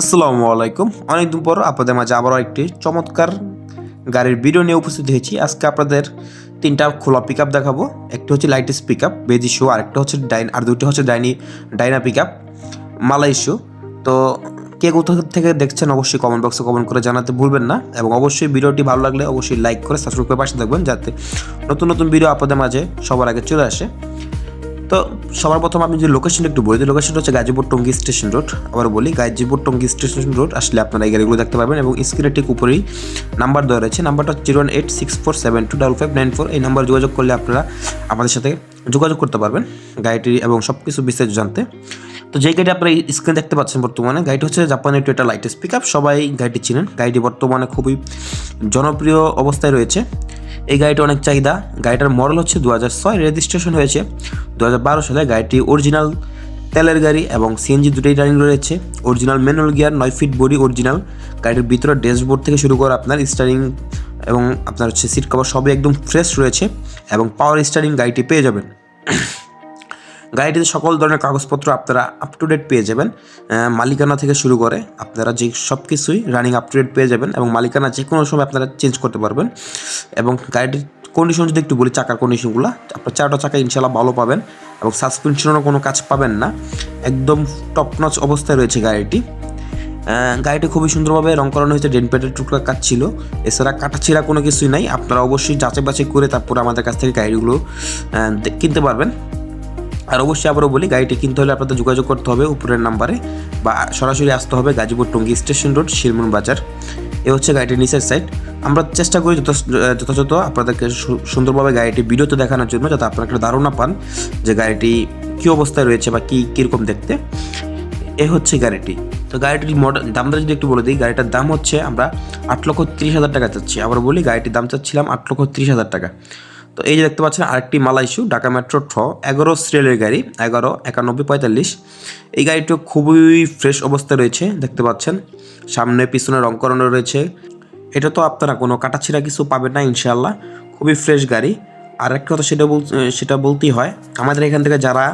আসসালামু আলাইকুম। অনেকদিন পর আপনাদের মাঝে আবারও একটি চমৎকার গাড়ির ভিডিও নিয়ে উপস্থিত হয়েছি। আজকে আপনাদের তিনটা খোলা পিক আপ দেখাবো। একটি হচ্ছে লাইটিস পিক আপ বেজি শো আরেকটা হচ্ছে ডাইন আর দুটি হচ্ছে ডাইনি ডাইনা পিক আপ মালাই শো তো কে কোথা থেকে দেখছেন অবশ্যই কমেন্ট বক্সে কমেন্ট করে জানাতে ভুলবেন না। এবং অবশ্যই ভিডিওটি ভালো লাগলে অবশ্যই লাইক করে সাবস্ক্রাইব করে পাশে থাকবেন, যাতে নতুন নতুন ভিডিও আপনাদের মাঝে সবার আগে চলে আসে। তো সবার প্রথম আমি যে লোকেশনটা একটু বলি লোকেশনটা হচ্ছে গাজীপুর টঙ্গী স্টেশন রোড। আবার বলি, গাজীপুর টঙ্গী স্টেশন রোড আসলে আপনারা এই গাড়িগুলো দেখতে পারবেন এবং স্ক্রিনের ঠিক উপরেই নাম্বার দেওয়া রয়েছে। নাম্বারটা zero one eight six four seven two double five nine four এই নাম্বার যোগাযোগ করলে আপনারা আমাদের সাথে যোগাযোগ করতে পারবেন গাড়িটি এবং সব কিছু বিস্তারিত জানতে। তো যে গাড়ি আপনারা স্ক্রিনে দেখতে পাচ্ছেন বর্তমানে, গাড়িটি হচ্ছে জাপানি টুয়েটা লাইটেস্ট পিক আপ সবাই গাড়িটি চিনেন। গাড়িটি বর্তমানে খুবই জনপ্রিয় অবস্থায় রয়েছে। এই গাড়িটা অনেক চাহিদা। গাড়িটার মডেল হচ্ছে দু হাজার ছয় রেজিস্ট্রেশন হয়েছে। দু হাজার বারো সালে গাড়িটি অরিজিনাল তেলের গাড়ি এবং সিএনজি দুটোই রানিং রয়েছে। অরিজিনাল ম্যানুয়াল গিয়ার নয় ফিট বডি অরিজিনাল গাড়িটির ভিতরে ড্যাশবোর্ড থেকে শুরু করে আপনার স্টারিং এবং আপনার হচ্ছে সিট কভার সবই একদম ফ্রেশ রয়েছে এবং পাওয়ার স্টারিং গাড়িটি পেয়ে যাবেন। গাড়িটিতে সকল ধরনের কাগজপত্র আপনারা আপ টু ডেট পেয়ে যাবেন। মালিকানা থেকে শুরু করে আপনারা যে সব কিছুই রানিং আপ টু ডেট পেয়ে যাবেন এবং মালিকানা যে কোনো সময় আপনারা চেঞ্জ করতে পারবেন। এবং গাড়িটির কন্ডিশন যদি একটু বলি, চাকার কন্ডিশনগুলো আপনার চারটা চাকা ইনশাল্লাহ ভালো পাবেন এবং সাসপেনশনেরও কোনো কাজ পাবেন না। একদম টপ নচ অবস্থায় রয়েছে গাড়িটি। গাড়িটি খুবই সুন্দরভাবে রং করানো হয়েছে, ডেন প্যাডের টুকরা কাজ ছিল। এছাড়া কাটাছিড়া কোনো কিছুই নাই। আপনারা অবশ্যই যাচাই বাছাই করে তারপর আমাদের কাছ থেকে গাড়িগুলো কিনতে পারবেন। আর অবশ্যই আবারও বলি, গাড়িটি কিনতে হলে আপনাদের যোগাযোগ করতে হবে উপরের নাম্বারে বা সরাসরি আসতে হবে গাজীপুর টঙ্গী স্টেশন রোড শিলমন বাজার। এ হচ্ছে গাড়িটির নিচের সাইড আমরা চেষ্টা করি যথাযথ আপনাদেরকে সুন্দরভাবে গাড়িটি ভিডিওতে দেখানোর জন্য যাতে আপনারা একটা ধারণা পান যে গাড়িটি কী অবস্থায় রয়েছে বা কী কীরকম দেখতে। এ হচ্ছে গাড়িটি। তো গাড়িটির মডেল, দামটা যদি একটু বলে দিই, গাড়িটার দাম হচ্ছে আমরা আট লক্ষ তিরিশ হাজার টাকা চাচ্ছি। আবার বলি, গাড়িটির দাম চাচ্ছিলাম আট লক্ষ তিরিশ হাজার টাকা। তো এই যে দেখতে পাচ্ছেন আরেকটি মালাইশু, ঢাকা মেট্রো ঠ, এগারো সিরিয়ালের গাড়ি, এগারো একানব্বই পঁয়তাল্লিশ। এই গাড়িটিও খুবই ফ্রেশ অবস্থায় রয়েছে, দেখতে পাচ্ছেন। সামনে পিছনে রং করানো রয়েছে। এটা তো আপনারা কোনো কাটাছিড়া কিছু পাবেন না ইনশাল্লাহ খুবই ফ্রেশ গাড়ি। আর একটা কথা সেটা বল, সেটা বলতেই হয়, আমাদের এখান থেকে যারা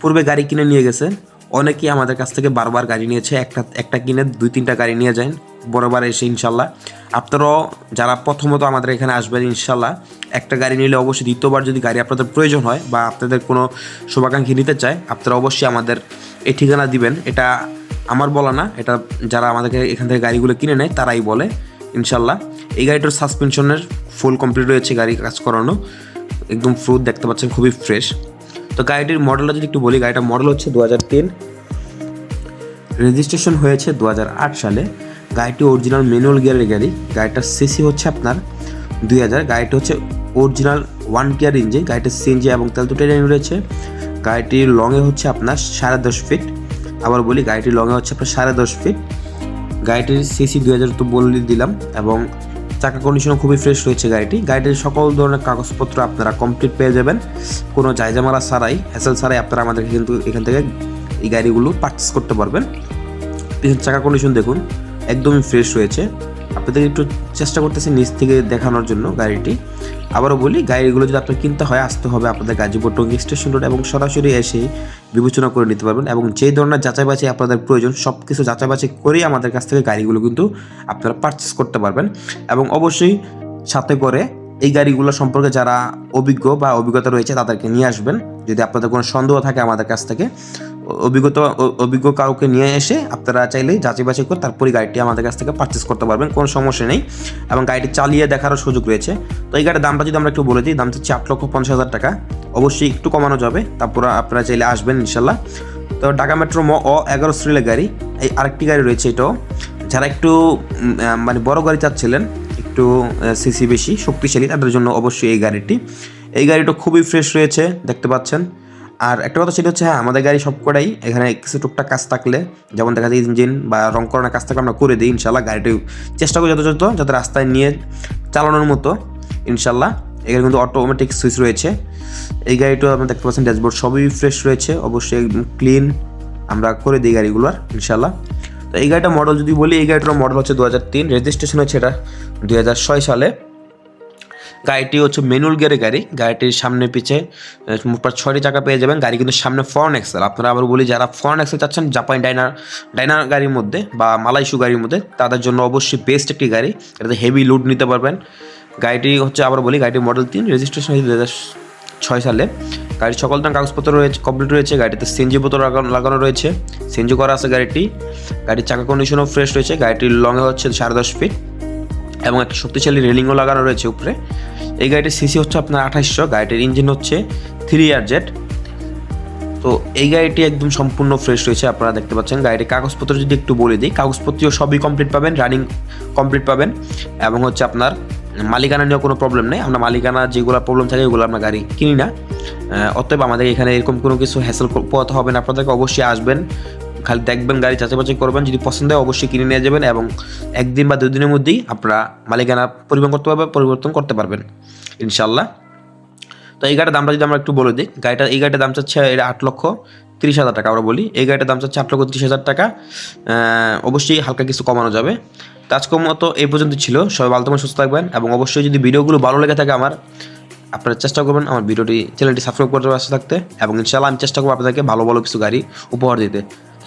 পূর্বে গাড়ি কিনে নিয়ে গেছেন, অনেকেই আমাদের কাছ থেকে বারবার গাড়ি নিয়েছে, একটা একটা কিনে দুই, তিনটা গাড়ি নিয়ে যান। বড়বার এসে ইনশাল্লাহ। আপনারাও যারা প্রথমত আমাদের এখানে আসবেন ইনশাল্লাহ, একটা গাড়ি নিলে অবশ্যই দ্বিতীয়বার যদি গাড়ি আপনাদের প্রয়োজন হয় বা আপনাদের কোনো শুভাকাঙ্ক্ষী নিতে চায়, আপনারা অবশ্যই আমাদের এই ঠিকানা দিবেন। এটা আমার বলা না, এটা যারা আমাদেরকে এখান থেকে গাড়িগুলো কিনে নেয় তারাই বলে ইনশাল্লাহ। এই গাড়িটার সাসপেনশনের ফুল কমপ্লিট রয়েছে গাড়ি কাজ করানো, একদম ফ্রুট দেখতে পাচ্ছেন, খুবই ফ্রেশ তো গাড়িটির মডেলটা যদি একটু বলি, গাড়িটার মডেল হচ্ছে দু হাজার তিন। রেজিস্ট্রেশন হয়েছে দু হাজার আট সালে। গাড়িটি অরিজিনাল ম্যানুয়াল গিয়ারের গাড়ি। গাড়িটার সিসি হচ্ছে আপনার দুই হাজার। গাড়িটি হচ্ছে অরিজিনাল ওয়ান গিয়ার ইঞ্জিন গাড়িটির সিএনজি এবং তেল দুটো লাইন রয়েছে। গাড়িটির লংয়ে হচ্ছে আপনার সাড়ে দশ ফিট আবার বলি গাড়িটির লংয়ে হচ্ছে আপনার সাড়ে দশ ফিট গাড়িটির সিসি দুই হাজার তো বলে দিলাম এবং চাকা কন্ডিশনও খুবই ফ্রেশ রয়েছে গাড়িটি। গাড়িটির সকল ধরনের কাগজপত্র আপনারা কমপ্লিট পেয়ে যাবেন। কোনো জায়জামালা ছাড়াই হ্যাসেল ছাড়াই আপনারা আমাদের কিন্তু এখান থেকে এই গাড়িগুলো পারচেস করতে পারবেন। পিছনের চাকা কন্ডিশন দেখুন। একদমই ফ্রেশ রয়েছে আপনাদের একটু চেষ্টা করতেছি নিচ থেকে দেখানোর জন্য গাড়িটি। আবারও বলি, গাড়িগুলো যদি আপনার কিনতে হয়, আসতে হবে আপনাদের গাজীপুর টঙ্গী স্টেশন রোড এবং সরাসরি এসে বিবেচনা করে নিতে পারবেন এবং যেই ধরনের যাচাই বাছাই আপনাদের প্রয়োজন সব কিছু যাচাই বাছাই করেই আমাদের কাছ থেকে গাড়িগুলো কিন্তু আপনারা পারচেস করতে পারবেন। এবং অবশ্যই সাথে করে এই গাড়িগুলো সম্পর্কে যারা অভিজ্ঞ বা অভিজ্ঞতা রয়েছে, তাদেরকে নিয়ে আসবেন। যদি আপনাদের কোনো সন্দেহ থাকে আমাদের কাছ থেকে অভিজ্ঞতা অভিজ্ঞ কাউকে নিয়ে এসে আপনারা চাইলে যাচাই বাছাই করে তারপরে গাড়িটি আমাদের কাছ থেকে পারচেস করতে পারবেন, কোনো সমস্যা নেই। এবং গাড়িটি চালিয়ে দেখারও সুযোগ রয়েছে। তো এই গাড়ির দামটা যদি আমরা একটু বলে দিই, দাম হচ্ছে আট লক্ষ পঞ্চাশ হাজার টাকা। অবশ্যই একটু কমানো যাবে, তারপর আপনারা চাইলে আসবেন ইনশাল্লাহ। তো ঢাকা মেট্রো ম, অ, এগারো সিরিয়ালের গাড়ি। এই আরেকটি গাড়ি রয়েছে এটাও। যারা একটু মানে বড় গাড়ি চাচ্ছিলেন, একটু সিসি বেশি, শক্তিশালী, তাদের জন্য অবশ্যই এই গাড়িটি। এই গাড়িটা খুবই ফ্রেশ রয়েছে, দেখতে পাচ্ছেন। আর একটা কথা সেটা হচ্ছে হ্যাঁ আমাদের গাড়ি সব কটাই এখানে কিছু টুকটাক কাজ থাকলে, যেমন দেখা যায় ইঞ্জিন বা রং করানোর কাজ থাকলে আমরা করে দিই, ইনশাল্লাহ গাড়িটি চেষ্টা করি যথাযথ, যাতে রাস্তায় নিয়ে চালানোর মতো, ইনশাল্লাহ। এখানে কিন্তু অটোমেটিক সুইচ রয়েছে। এই গাড়িটা আপনি দেখতে পাচ্ছেন ড্যাশবোর্ড সবই ফ্রেশ রয়েছে, অবশ্যই ক্লিন আমরা করে দিই গাড়িগুলোর ইনশাল্লাহ। তো এই গাড়িটা মডেল যদি বলি, এই গাড়িটার মডেল হচ্ছে দু হাজার তিন রেজিস্ট্রেশন হচ্ছে এটা দু হাজার ছয় সালে। গাড়িটি হচ্ছে ম্যানুয়াল গিয়ারের গাড়ি। গাড়িটির সামনে পিছে প্রায় ছয়টি চাকা পেয়ে যাবেন। গাড়ি কিন্তু সামনে ফরেন এক্সেল আপনারা আবার বলি, যারা ফরেন এক্সেল চাচ্ছেন জাপানি ডাইনার ডাইনার গাড়ির মধ্যে বা মালয়েশু গাড়ির মধ্যে, তাদের জন্য অবশ্যই বেস্ট একটি গাড়ি। এটাতে হেভি লোড নিতে পারবেন। গাড়িটি হচ্ছে আবার বলি গাড়িটির মডেল তিন রেজিস্ট্রেশন হয়েছে দু ছয় সালে। গাড়ির সকল ধরনের কাগজপত্র রয়েছে কমপ্লিট রয়েছে। গাড়িতে সিএনজি বোতল লাগানো- রয়েছে। সিএনজি করা আছে গাড়িটি। গাড়ির চাকা কন্ডিশনও ফ্রেশ রয়েছে। গাড়িটির লংয়ে হচ্ছে সাড়ে দশ ফিট এবং একটা শক্তিশালী রেলিংও লাগানো রয়েছে উপরে। এই গাড়িটির সিসি হচ্ছে আপনার আঠাশশো গাড়িটির ইঞ্জিন হচ্ছে থ্রি ইয়ার জেট তো এই গাড়িটি একদম সম্পূর্ণ ফ্রেশ রয়েছে, আপনারা দেখতে পাচ্ছেন। গাড়িটির কাগজপত্র যদি একটু বলে দিই কাগজপত্রও সবই কমপ্লিট পাবেন রানিং কমপ্লিট পাবেন এবং হচ্ছে আপনার মালিকানা নিয়েও কোনো প্রবলেম নেই। আমরা মালিকানা যেগুলো প্রবলেম থাকে ওগুলো আমরা গাড়ি কিনি না। অতএব আমাদের এখানে এরকম কোনো কিছু হ্যাসেল পোয়াতে হবে না। আপনাদেরকে অবশ্যই আসবেন খালি দেখবেন গাড়ি যাচাই বাছাই করবেন, যদি পছন্দ হয় অবশ্যই কিনে নিয়ে যাবেন এবং একদিন বা দুই দিনের মধ্যেই আপনারা মালিকানা পরিবহন করতে পারবেন পরিবর্তন করতে পারবেন ইনশাল্লাহ তো এই গাড়িটার দামটা যদি আমরা একটু বলে দিই গাড়িটা এই গাড়িটার দাম চাচ্ছে এটা আট লক্ষ তিরিশ হাজার টাকা আমরা বলি, এই গাড়িটার দাম চাচ্ছে আট লক্ষ তিরিশ হাজার টাকা অবশ্যই হালকা কিছু কমানো যাবে। তো মতো এই পর্যন্ত ছিল, সবাই ভালো থাকবেন, সুস্থ থাকবেন এবং অবশ্যই যদি ভিডিওগুলো ভালো লেগে থাকে আমার, আপনারা চেষ্টা করবেন আমার ভিডিওটি, চ্যানেলটি সাবস্ক্রাইব করতে ব্যস্ত থাকতে এবং ইনশাআল্লাহ আমি চেষ্টা করব আপনাদেরকে ভালো ভালো কিছু গাড়ি উপহার দিতে।